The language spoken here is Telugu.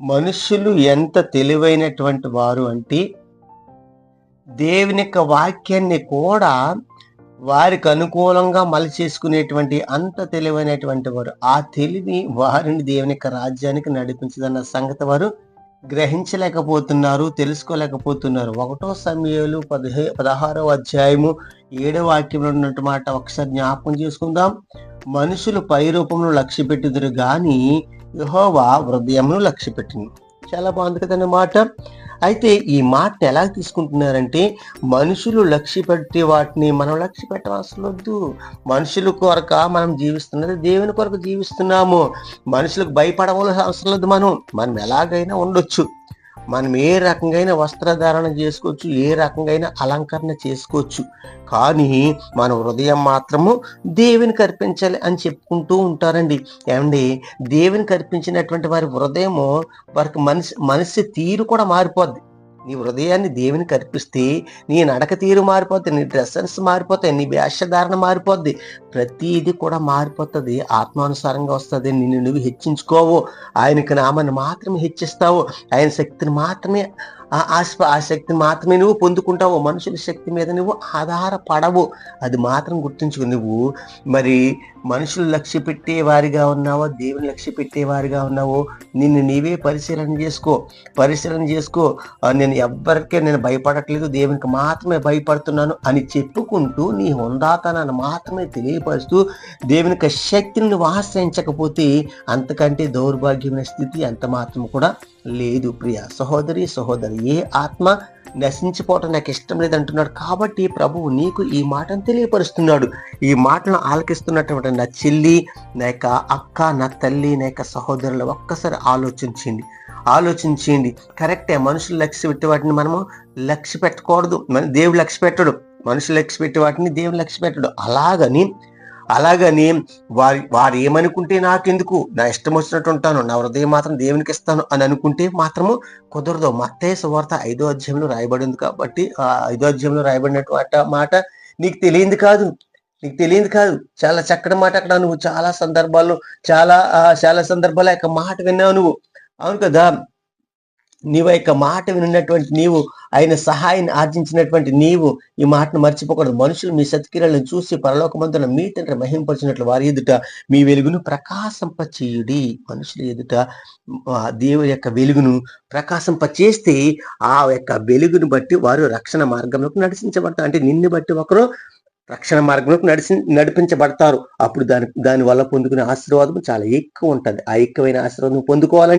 మనుషులు ఎంత తెలివైనటువంటి వారు అంటే దేవుని యొక్క వాక్యాన్ని కూడా వారికి అనుకూలంగా మలచేసుకునేటువంటి అంత తెలివైనటువంటి వారు. ఆ తెలివి వారిని దేవుని యొక్క రాజ్యానికి నడిపించదన్న సంగతి వారు గ్రహించలేకపోతున్నారు తెలుసుకోలేకపోతున్నారు. ఒకటో సమయాలు పదిహే పదహారో అధ్యాయము ఏడో వాక్యంలో ఉన్నట్టు మాట ఒకసారి జ్ఞాపకం చేసుకుందాం. మనుషులు పై రూపంలో లక్ష్య పెట్టుదురు కానీ యహోవా హృదయమును లక్ష్యపెట్టింది. చాలా బాగుంది కదండి మాట అయితే ఈ మాటను ఎలా తీసుకుంటున్నారంటే మనుషులు లక్ష్య పెట్టే వాటిని మనం లక్ష్య పెట్టవలసిన వద్దు. మనుషుల కొరక మనం జీవిస్తున్నది దేవుని కొరకు జీవిస్తున్నాము. మనుషులకు భయపడవలసిన అవసరం లేదు మనం. మనం ఎలాగైనా ఉండొచ్చు. మనం ఏ రకంగా వస్త్రధారణ చేసుకోవచ్చు ఏ రకంగా అలంకరణ చేసుకోవచ్చు. కానీ మన హృదయం మాత్రము దేవుని కర్పించాలి అని చెప్పుకుంటూ ఉంటారండి. ఏమండి? దేవుని కర్పించినటువంటి వారి హృదయము వారికి మనిషి మనిషి తీరు కూడా మారిపోద్ది. నీ హృదయాన్ని దేవునికి అర్పిస్తే నీ నడక తీరు మారిపోద్ది నీ డ్రెస్సెన్స్ మారిపోతాయి నీ వేషధారణ మారిపోద్ది. ప్రతిదీ కూడా మారిపోతుంది. ఆత్మానుసారంగా వస్తుంది. నిన్ను నువ్వు హెచ్చించుకోవు. ఆయనకి నామాన్ని మాత్రమే హెచ్చిస్తావు. ఆయన శక్తిని మాత్రమే ఆ ఆశ- ఆ శక్తిని మాత్రమే నువ్వు పొందుకుంటావు. మనుషుల శక్తి మీద నువ్వు ఆధారపడవు. అది మాత్రం గుర్తుంచుకో నువ్వు. మరి మనుషులు లక్ష్య పెట్టే వారిగా ఉన్నావో? దేవుని లక్ష్య పెట్టే వారిగా ఉన్నావో? నిన్ను నీవే పరిశీలన చేసుకో. పరిశీలన చేసుకో. నేను ఎవ్వరికే నేను భయపడట్లేదు. దేవునికి మాత్రమే భయపడుతున్నాను అని చెప్పుకుంటూ నీ హుందాతనాన్ని మాత్రమే తెలియపరుస్తూ దేవునికి శక్తిని నువ్వు ఆశ్రయించకపోతే అంతకంటే దౌర్భాగ్యమైన స్థితి ఎంత మాత్రం కూడా లేదు ప్రియ. సహోదరి సహోదరి ఏ ఆత్మ నశించిపోవటం నాకు ఇష్టం లేదంటున్నాడు. కాబట్టి ప్రభువు నీకు ఈ మాటను తెలియపరుస్తున్నాడు. ఈ మాటను ఆలకిస్తున్నటువంటి నా చెల్లి నా యొక్క అక్క నా తల్లి నా యొక్క సహోదరులు ఒక్కసారి ఆలోచించండి. ఆలోచించండి. కరెక్టే మనుషులు లక్ష్య పెట్టి వాటిని మనము లక్ష్య పెట్టకూడదు. మన దేవుడు లక్ష్య పెట్టడు. మనుషులు లక్ష్య పెట్టి వాటిని దేవుడు లక్ష్య పెట్టడు. అలాగని అలాగని వారి వారు ఏమనుకుంటే నాకెందుకు? నా ఇష్టం వచ్చినట్టు ఉంటాను నా హృదయం మాత్రం దేవునికి ఇస్తాను అని అనుకుంటే మాత్రము కుదరదు. మత్తే సువార్త ఐదో అధ్యాయంలో రాయబడింది కాబట్టి ఆ ఐదో అధ్యాయంలో రాయబడినటువంటి మాట నీకు తెలియంది కాదు. నీకు తెలియదు కాదు. చాలా చక్కటి మాట అక్కడ నువ్వు చాలా సందర్భాల్లో చాలా చాలా సందర్భాలు యొక్క మాట విన్నావు నువ్వు. అవును కదా? నీవు యొక్క మాట వినున్నటువంటి నీవు ఆయన సహాయాన్ని ఆర్జించినటువంటి నీవు ఈ మాటను మర్చిపోకూడదు. మనుషులు మీ సత్క్రియలను చూసి పరలోకమంతున మీ తండ్రి మహింపరిచినట్లు వారి ఎదుట మీ వెలుగును ప్రకాశంపచేయుడి. మనుషుల ఎదుట దేవుడి దేవుని యొక్క వెలుగును ప్రకాశంపచేస్తే ఆ యొక్క వెలుగును బట్టి వారు రక్షణ మార్గంలోకి నడిపించబడతారు అంటే నిన్ను బట్టి ఒకరు రక్షణ మార్గంలోకి నడిచి నడిపించబడతారు. అప్పుడు దాని దాని వల్ల పొందుకునే ఆశీర్వాదం చాలా ఎక్కువ ఉంటది. ఆ ఎక్కువైన ఆశీర్వాదం పొందుకోవాలంటే